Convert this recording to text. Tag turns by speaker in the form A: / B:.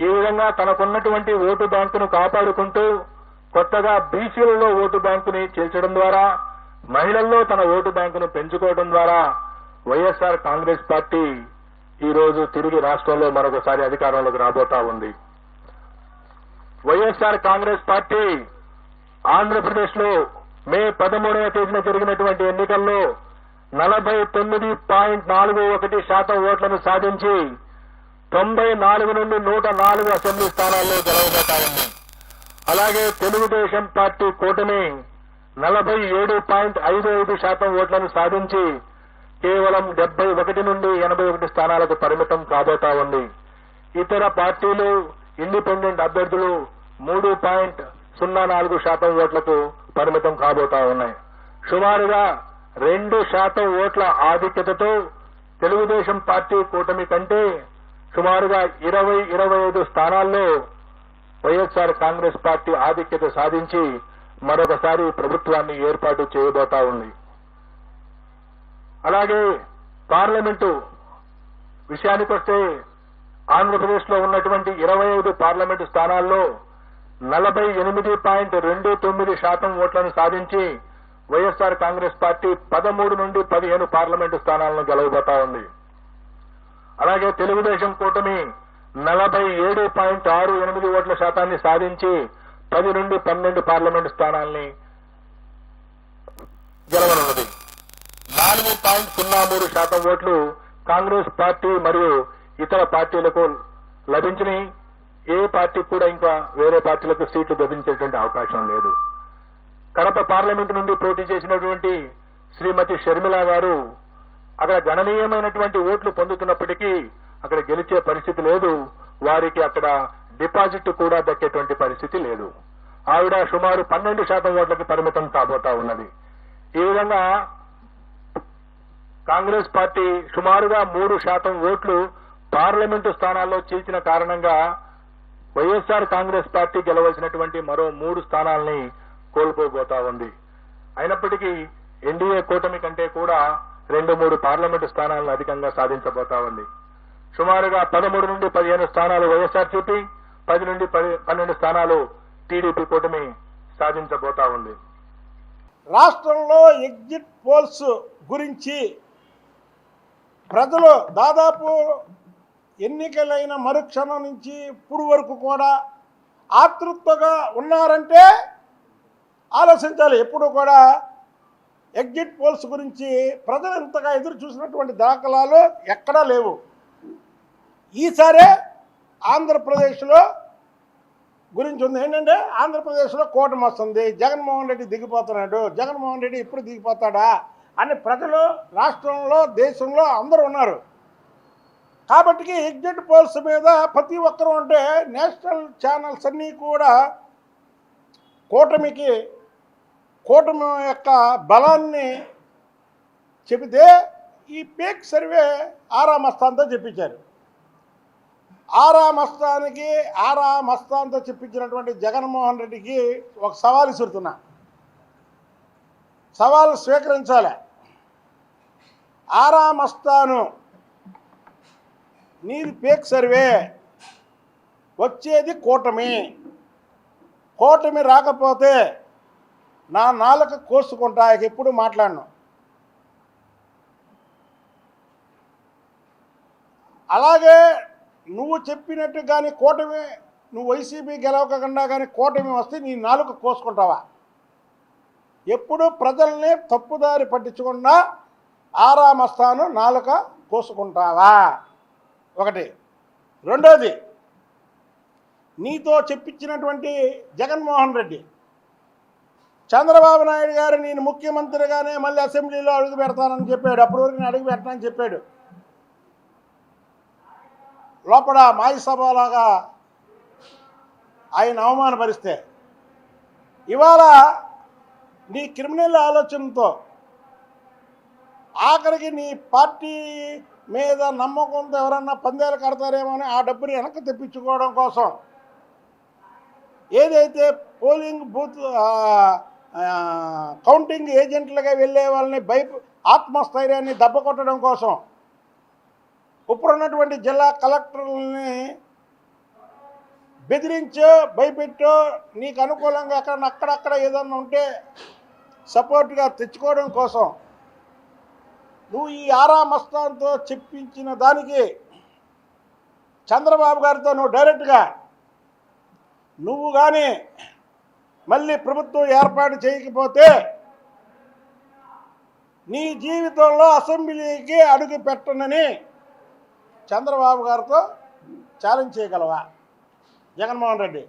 A: ఈ విధంగా తనకున్నటువంటి ఓటు బ్యాంకును కాపాడుకుంటూ కొత్తగా బీసీలలో ఓటు బ్యాంకుని చేర్చడం ద్వారా మహిళల్లో తన ఓటు బ్యాంకును పెంచుకోవడం ద్వారా వైఎస్ఆర్ కాంగ్రెస్ పార్టీ ఈ రోజు తిరిగి రాష్ట్రంలో మరొకసారి అధికారంలోకి రాబోతా ఉంది. వైఎస్ఆర్ కాంగ్రెస్ పార్టీ ఆంధ్రప్రదేశ్లో మే పదమూడవ తేదీన జరిగినటువంటి ఎన్నికల్లో నలభై తొమ్మిది పాయింట్ నాలుగు ఒకటి శాతం ఓట్లను సాధించి తొంభై నాలుగు నుండి నూట నాలుగు అసెంబ్లీ స్థానాల్లో గెలవబోతాయని అలాగే తెలుగుదేశం పార్టీ కూటమి నలభై ఏడు పాయింట్ ఐదు ఐదు శాతం ఓట్లను సాధించి కేవలం డెబ్బై ఒకటి నుండి ఎనభై ఒకటి స్థానాలకు పరిమితం కాబోతా ఉంది ఇతర పార్టీలు ఇండిపెండెంట్ అభ్యర్థులు మూడు పాయింట్ సున్నా నాలుగు శాతం ఓట్లకు పరిమితం కాబోతా ఉన్నాయి. సుమారుగా రెండు శాతం ఓట్ల ఆధిక్యతతో తెలుగుదేశం పార్టీ కూటమి కంటే సుమారుగా ఇరవై ఇరవై ఐదు స్థానాల్లో వైఎస్ఆర్ కాంగ్రెస్ పార్టీ ఆధిక్యత సాధించి మరొకసారి ప్రభుత్వాన్ని ఏర్పాటు చేయబోతా ఉంది. అలాగే పార్లమెంటు విషయానికొస్తే ఆంధ్రప్రదేశ్లో ఉన్నటువంటి ఇరవై ఐదు పార్లమెంటు స్థానాల్లో నలభై ఎనిమిది పాయింట్ రెండు తొమ్మిది శాతం ఓట్లను సాధించి వైఎస్ఆర్ కాంగ్రెస్ పార్టీ పదమూడు నుండి పదిహేను పార్లమెంటు స్థానాలను గెలవబోతా ఉంది. అలాగే తెలుగుదేశం కూటమి నలభై ఏడు పాయింట్ ఆరు ఎనిమిది ఓట్ల శాతాన్ని సాధించి పది నుండి పన్నెండు పార్లమెంటు స్థానాల్ని గెలవనున్నది. నాలుగు పాయింట్ సున్నా మూడు శాతం ఓట్లు కాంగ్రెస్ పార్టీ మరియు ఇతర పార్టీలకు లభించినాయి. ఏ పార్టీ కూడా ఇంకా వేరే పార్టీలకు సీట్లు లభించేటువంటి అవకాశం లేదు. కడప పార్లమెంట్ నుండి పోటీ చేసినటువంటి శ్రీమతి షర్మిల గారు అక్కడ గణనీయమైనటువంటి ఓట్లు పొందుతున్నప్పటికీ అక్కడ గెలిచే పరిస్థితి లేదు. వారికి అక్కడ డిపాజిట్ కూడా దక్కేటువంటి పరిస్థితి లేదు. ఆవిడ సుమారు పన్నెండు శాతం ఓట్లకి పరిమితం కాబోతా ఉన్నది. ఈ విధంగా కాంగ్రెస్ పార్టీ సుమారుగా మూడు శాతం ఓట్లు పార్లమెంటు స్థానాల్లో చీల్చిన కారణంగా వైఎస్ఆర్ కాంగ్రెస్ పార్టీ గెలవలసినటువంటి మరో మూడు స్థానాల్ని కోల్పోబోతా ఉంది. అయినప్పటికీ ఎన్డీఏ కూటమి కంటే కూడా రెండు మూడు పార్లమెంటు స్థానాలను అధికంగా సాధించబోతా ఉంది. సుమారుగా పదమూడు నుండి పదిహేను స్థానాలు వైఎస్ఆర్సీపీ పది నుండి పది పన్నెండు స్థానాలు టీడీపీ కూటమి సాధించబోతా ఉంది.
B: రాష్ట్రంలో ఎగ్జిట్ పోల్స్ గురించి ప్రజలు దాదాపు ఎన్నికలైన మరుక్షణం నుంచి ఇప్పుడు వరకు కూడా ఆతృత్వగా ఉన్నారంటే ఆలోచించాలి. ఎప్పుడు కూడా ఎగ్జిట్ పోల్స్ గురించి ప్రజలు ఇంతగా ఎదురు చూసినటువంటి దాఖలాలు ఎక్కడా లేవు. ఈసారే ఆంధ్రప్రదేశ్లో గురించి ఉంది. ఏంటంటే ఆంధ్రప్రదేశ్లో కూటమి వస్తుంది. జగన్మోహన్ రెడ్డి దిగిపోతున్నాడు. జగన్మోహన్ రెడ్డి ఇప్పుడు దిగిపోతాడా అని ప్రజలు రాష్ట్రంలో దేశంలో అందరూ ఉన్నారు. కాబట్టి ఎగ్జిట్ పోల్స్ మీద ప్రతి ఒక్కరూ అంటే నేషనల్ ఛానల్స్ అన్నీ కూడా కూటమికి కూటమి యొక్క బలాన్ని చెబితే ఈ పేక్ సర్వే ఆరా మస్తాన్తో చెప్పించారు. ఆరా మస్తానికి ఆరా మస్తాన్తో చెప్పించినటువంటి జగన్మోహన్ రెడ్డికి ఒక సవాల్ ఇసురుతున్నా సవాలు స్వీకరించాలి. ఆరా మస్తాను నీది పేక్ సర్వే వచ్చేది కూటమి. కూటమి రాకపోతే నా నాలుక కోసుకుంటా ఎప్పుడు మాట్లాడను. అలాగే నువ్వు చెప్పినట్టు కానీ కూటమి నువ్వు వైసీపీ గెలవకుండా కానీ కూటమి వస్తే నీ నాలుక కోసుకుంటావా? ఎప్పుడు ప్రజల్ని తప్పుదారి పట్టించకుండా ఆరామస్తాను నాలుక కోసుకుంటావా? ఒకటి. రెండోది నీతో చెప్పించినటువంటి జగన్మోహన్ రెడ్డి చంద్రబాబు నాయుడు గారు నేను ముఖ్యమంత్రిగానే మళ్ళీ అసెంబ్లీలో అడుగు పెడతానని చెప్పాడు. అప్పటి వరకు నేను అడుగు పెట్టనని చెప్పాడు. లోపల మాయ సభలాగా ఆయన అవమానపరిస్తే ఇవాళ నీ క్రిమినల్ ఆలోచనతో ఆఖరికి నీ పార్టీ మీద నమ్మకంతో ఎవరన్నా పందేలు కడతారేమో అని ఆ డబ్బుని వెనక్కి తెప్పించుకోవడం కోసం ఏదైతే పోలింగ్ బూత్ కౌంటింగ్ ఏజెంట్లుగా వెళ్ళే వాళ్ళని భయ ఆత్మస్థైర్యాన్ని దెబ్బ కొట్టడం కోసం ఇప్పుడున్నటువంటి జిల్లా కలెక్టర్లని బెదిరించో భయపెట్టో నీకు అనుకూలంగా అక్కడ అక్కడక్కడ ఏదన్నా ఉంటే సపోర్ట్గా తెచ్చుకోవడం కోసం నువ్వు ఈ ఆరా మస్తాన్తో చెప్పించిన దానికి చంద్రబాబు గారితో నువ్వు డైరెక్ట్గా నువ్వు కానీ మళ్ళీ ప్రభుత్వం ఏర్పాటు చేయకపోతే నీ జీవితంలో అసెంబ్లీకి అడుగు పెట్టనని చంద్రబాబు గారితో ఛాలెంజ్ చేయగలవా? జగన్మోహన్ రెడ్డి.